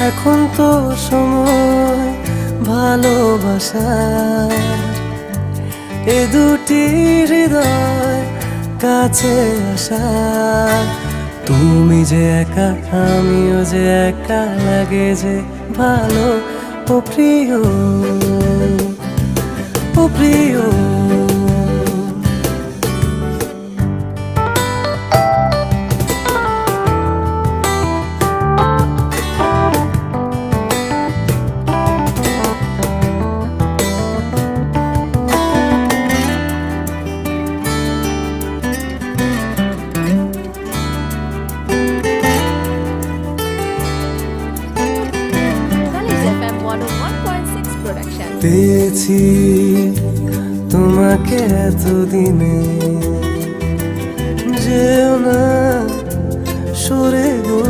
এখন তো সময় ভালোবাসার এ দুটি হৃদয় কাছে আসার তুমি যে একা, আমিও যে একা, লাগে যে ভালো ও প্রিয়। ও প্রিয়। পেয়েছি তোমাকে এতদিনে। যেও না সরে গো